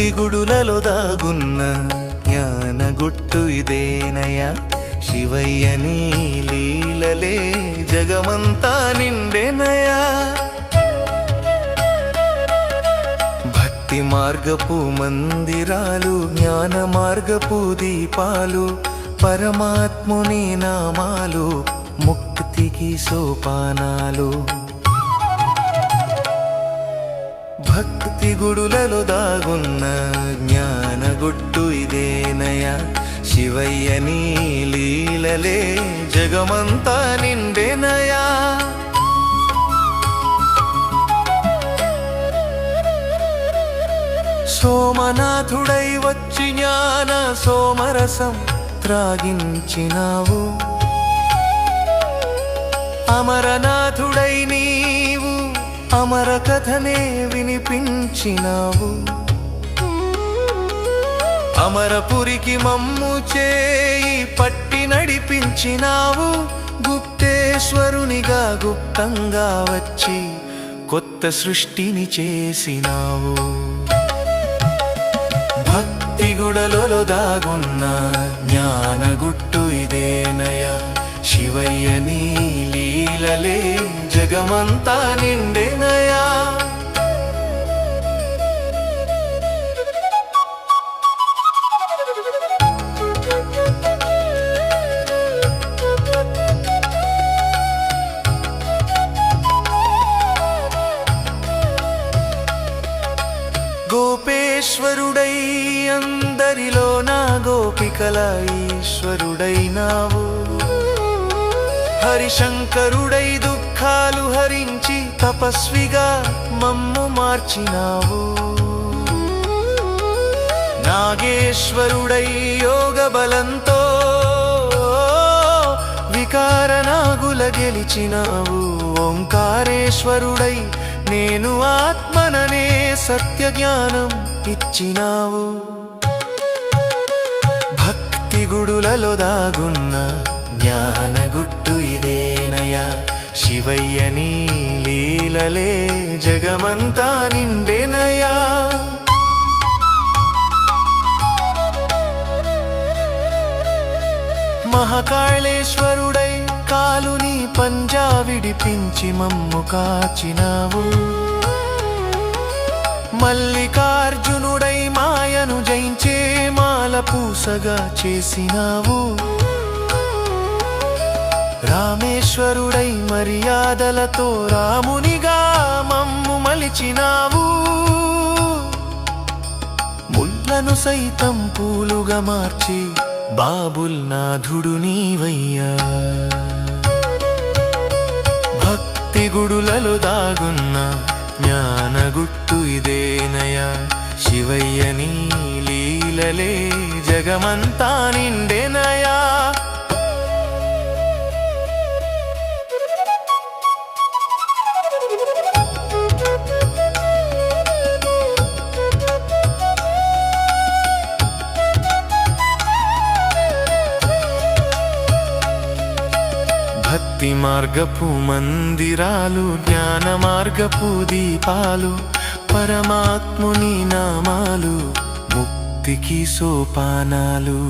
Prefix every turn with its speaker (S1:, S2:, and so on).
S1: భక్తి గుడులలో దాగున్న జ్ఞాన గుట్టు ఇదేనయ్యా. శివయ్య నీలీలలే జగమంతా నిండెనయా భక్తి మార్గపు మందిరాలు జ్ఞాన మార్గపు దీపాలు పరమాత్ముని నామాలు ముక్తికి సోపానాలు. గుడులలో దాగున్న జ్ఞాన గుట్టు ఇదేనయా శివయ్య నీ లీలలే జగమంతా నిండెనయా సోమనాథుడై వచ్చి జ్ఞాన సోమరసం త్రాగించినావు. అమరనాథుడై నీ అమర కథనే వినిపించినావు. అమరపురికి మమ్ము చేయి పట్టి నడిపించినావు. గుప్తేశ్వరునిగా గుప్తంగా వచ్చి కొత్త సృష్టిని చేసినావు. భక్తి గుడలలో దాగున్న జ్ఞాన గుట్టు ఇదేనయ శివయ్య నీ లీలలే జగమంతా అందరిలో నా గోపికల ఈశ్వరుడైనావు. హరిశంకరుడై దుఃఖాలు హరించి తపస్విగా మమ్ము మార్చినావు. నాగేశ్వరుడై యోగ బలంతో వికార నాగుల గెలిచినావు. ఓంకారేశ్వరుడై నేను ఆత్మననే సత్య జ్ఞానం ఇచ్చినావు భక్తి గుడులలో దాగున్న జ్ఞాన గుట్టు ఇదేనయా శివయ్య నీ లీలలే జగమంతా నిండెనయా మహాకాళేశ్వరుడై కాలుని పంజా విడిపించి మమ్ము కాచినావు. మల్లిక పూసగా చేసినావు. రామేశ్వరుడై మర్యాదలతో రామునిగా మమ్ము మలిచినావు. ముళ్ళను సైతం పూలుగా మార్చి బాబుల్ బాబుల్నాథుడు నీవయ్యా. భక్తి గుడులలో దాగున్న జ్ఞాన గుట్టు ఇదేనయా శివయ్య నీ లీలలే జగమంతా నిండెనయా? భక్తి మార్గపు మందిరాలు జ్ఞాన మార్గపు దీపాలు పరమాత్ముని నామాలు భక్తికి సోపానాలు.